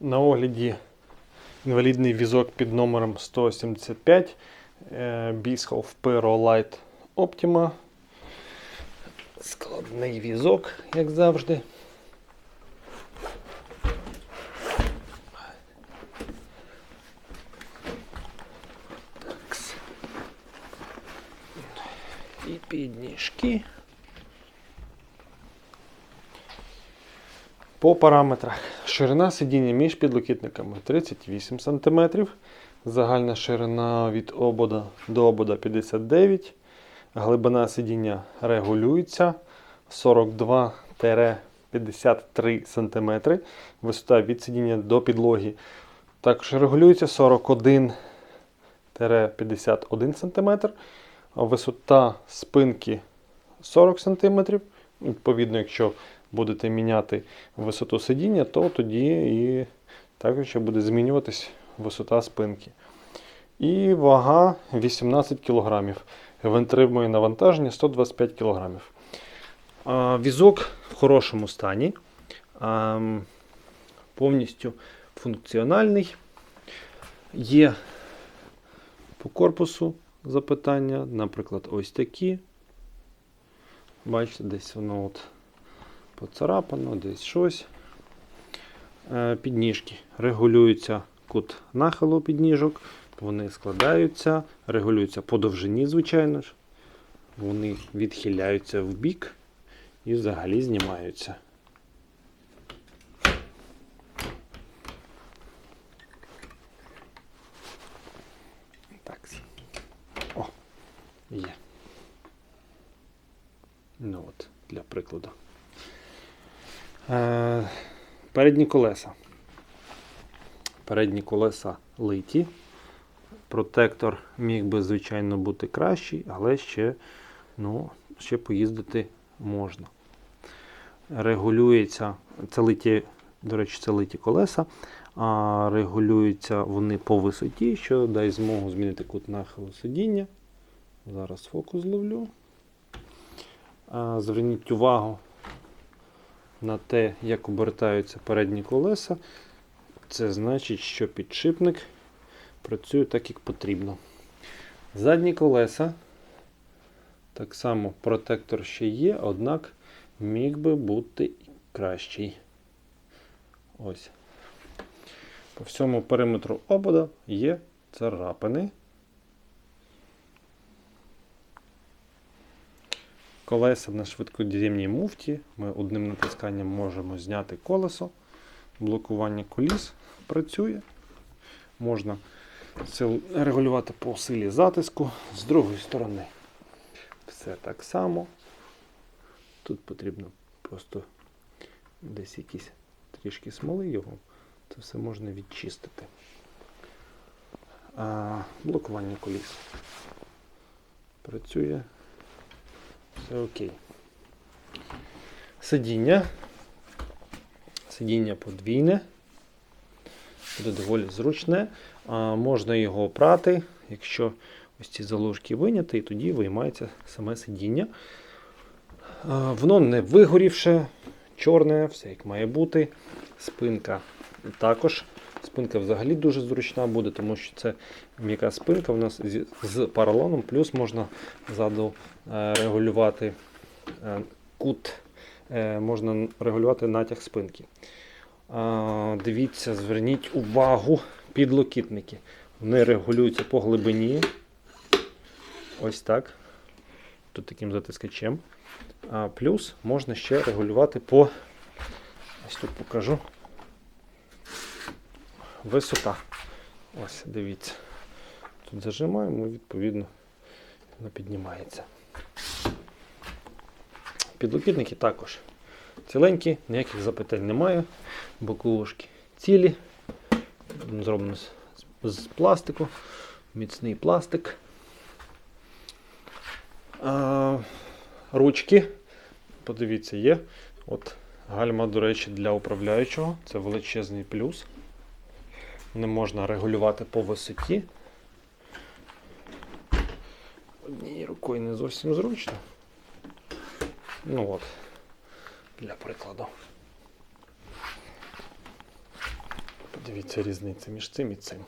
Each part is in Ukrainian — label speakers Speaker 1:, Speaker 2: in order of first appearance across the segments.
Speaker 1: На огляді інвалідний візок під номером 175 е, Bischoff Pero Light Optima. Складний візок, як завжди. І підніжки. По параметрах. Ширина сидіння між підлокітниками 38 см. Загальна ширина від обода до обода 59 Глибина сидіння регулюється 42-53 см. Висота від сидіння до підлоги також регулюється 41-51 см. Висота спинки 40 см. Відповідно, якщо будете міняти висоту сидіння, то тоді і також буде змінюватись висота спинки. І вага 18 кг. Витримує навантаження 125 кг. Візок в хорошому стані. Повністю функціональний. Є по корпусу запитання, наприклад, ось такі. Бачите, десь воно от поцарапано, десь щось. Е, Підніжки. Регулюється кут нахилу підніжок, вони складаються, регулюються по довжині, звичайно ж. Вони відхиляються в бік і взагалі знімаються. Так. О, є. Ну от, для прикладу. Е, передні колеса. Передні колеса литі. Протектор міг би, звичайно, бути кращий, але ще, ну, ще поїздити можна. Регулюється, це литі, до речі, це литі колеса, а регулюються вони по висоті, що дасть змогу змінити кут нахилу сидіння. Зараз фокус зловлю. Зверніть увагу на те, як обертаються передні колеса. Це значить, що підшипник працює так, як потрібно. Задні колеса. Так само протектор ще є, однак міг би бути кращий. Ось. По всьому периметру обода є царапини. Колеса на швидкодіємній муфті. Ми одним натисканням можемо зняти колесо. Блокування коліс працює. Можна регулювати по силі затиску з другої сторони. Все так само. Тут потрібно просто десь якісь трішки смоли його. Це все можна відчистити. А, блокування коліс. Працює. Все окей. Сидіння. Сидіння подвійне. Буде доволі зручне. А, можна його опрати, якщо ось ці заложки виняти, і тоді виймається саме сидіння. Воно не вигорівше, чорне, все як має бути. Спинка також. Спинка взагалі дуже зручна буде, тому що це м'яка спинка у нас з поролоном, плюс можна ззаду е, регулювати е, кут, е, можна регулювати натяг спинки. Дивіться, зверніть увагу підлокітники. Вони регулюються по глибині. Ось так. Тут таким затискачем. А, плюс можна ще регулювати по. Ось тут покажу. Висота. Ось, дивіться. Тут зажимаємо, і відповідно, вона піднімається. Підлокітники також ціленькі, ніяких запитань немає. Боковушки цілі. Зроблено з, з пластику, міцний пластик. А, ручки, подивіться, є. От гальма, до речі, для управляючого. Це величезний плюс. Не можна регулювати по висоті. Однією рукою не зовсім зручно. Ну от, для прикладу. Дивіться різниця між цим і цим.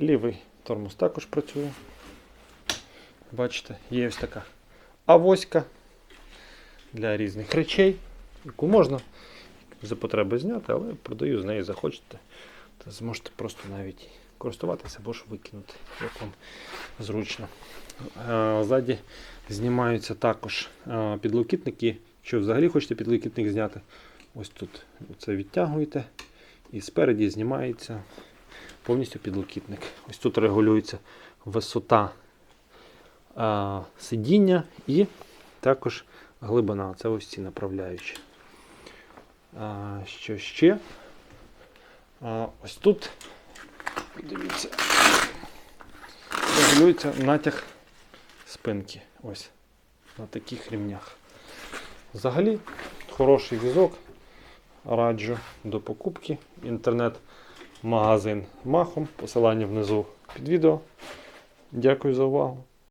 Speaker 1: Лівий тормоз також працює. Бачите, є ось така авоська для різних речей, яку можна за потреби зняти, але продаю з неї захочете. Зможете просто навіть користуватися або ж викинути, як вам зручно. Е, Ззаді знімаються також е, підлокітники. Якщо взагалі хочете підлокітник зняти, ось тут це відтягуєте і спереді знімається повністю підлокітник. Ось тут регулюється висота сидіння і також глибина. Це ось ці направляючі. Що ще? Ось тут, дивіться, регулюється натяг спинки. Ось на таких рівнях. Взагалі, хороший візок. Раджу до покупки. Інтернет-магазин Махом. Посилання внизу під відео. Дякую за увагу.